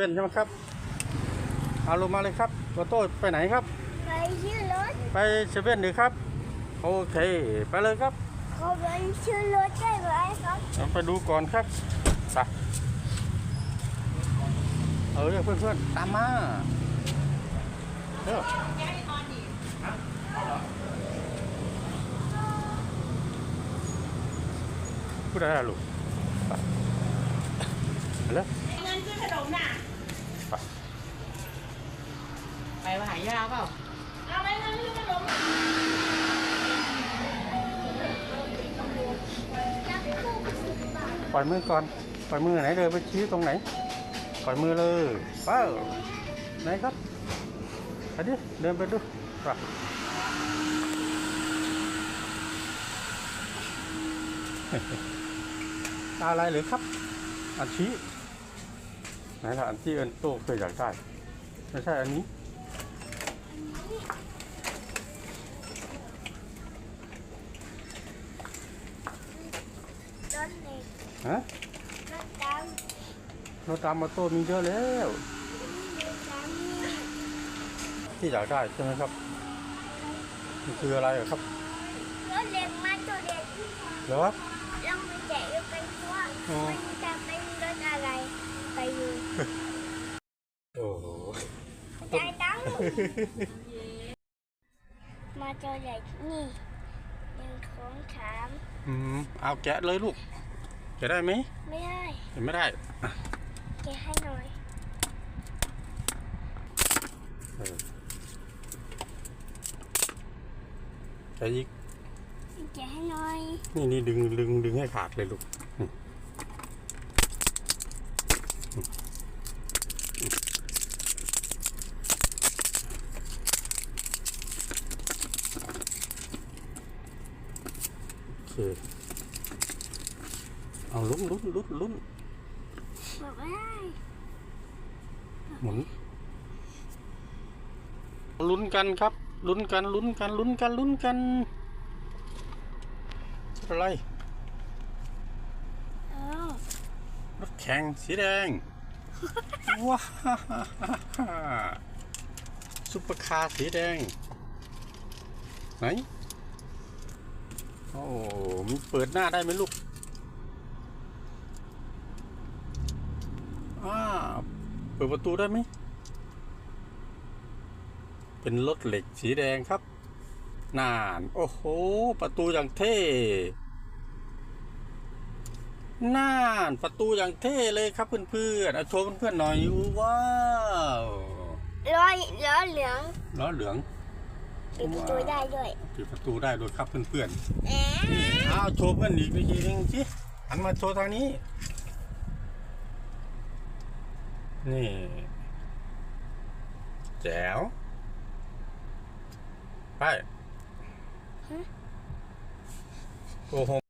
เป็นใช่ไหมครับ เอาลงมาเลยครับโตโต้ไปไหนครับ ไปชื่อรถ ไปเซเว่นหรือครับ โอเค ไปเลยครับเขาไปชื่อรถได้ไหมครับเราไปดูก่อนครับไปเออเพื่อนๆตามมาเออพูดอะไรอะลูกไปไปเลย เงินซื้อขนมน่ะ ไป ไปว่าหายาเปล่าเอาไปเงินซื้อขนมนักคู่สิบบาทปล่อยมือก่อน ปล่อยมือไหนเลยไปชี้ตรงไหน ปล่อยมือเลยเป้าไหนครับไปดิเดินไปดูไปตาอะไรหรือครับ อันชี้ไหนล่ะอันที่เอินโต้เคยอยากได้ ไม่ใช่อันนี้ รถเล็ก ฮะรถดำรถตามมาโต้มีเยอะแล้วรถดำนี่ที่อยากได้ใช่ไหมครับมันคืออะไรเหรอครับรถเล็กมาตัวเด็กเหรอลองไปแจกดูกันว่าอ๋อมันจะเป็นรถอะไรไปอยู่โอ้โหจ่ายตังค์มาตัวเด็กนี่หนึ่งสองสามอืมเอาแกะเลยลูก แกะได้ไหมไม่ได้เห็นไม่ได้อะแกะให้หน่อยเออแกะอีกแกะให้หน่อยนี่นี่ดึงดึงดึงให้ขาดเลยลูกนี่โอเค เอาลุ้นลุ้นลุ้นลุ้นบอกไม่ได้หมุนลุ้นกันครับลุ้นกันลุ้นกันลุ้นกันลุ้นกันอะไรเอ้ารถแข่งสีแดงว้าซุปเปอร์คาร์สีแดงไหนโอ้มันเปิดหน้าได้ไหมลูกอ้า เปิดประตูได้ไหม เป็นรถเหล็กสีแดงครับ นาน โอ้โห ประตูอย่างเท่น่านประตูอย่างเท่เลยครับเพื่อนๆเอาโชว์เพื่อนๆหน่อยว้าวล้อล้อเหลืองล้อเหลืองปิดประตูได้ด้วยปิดประตูได้ด้วยครับเพื่อนแหมๆเอาโชว์เพื่อนอีกวิธีหนึงสิหันมาโชว์ทางนี้ นี่แจ๋วไปโอ้โห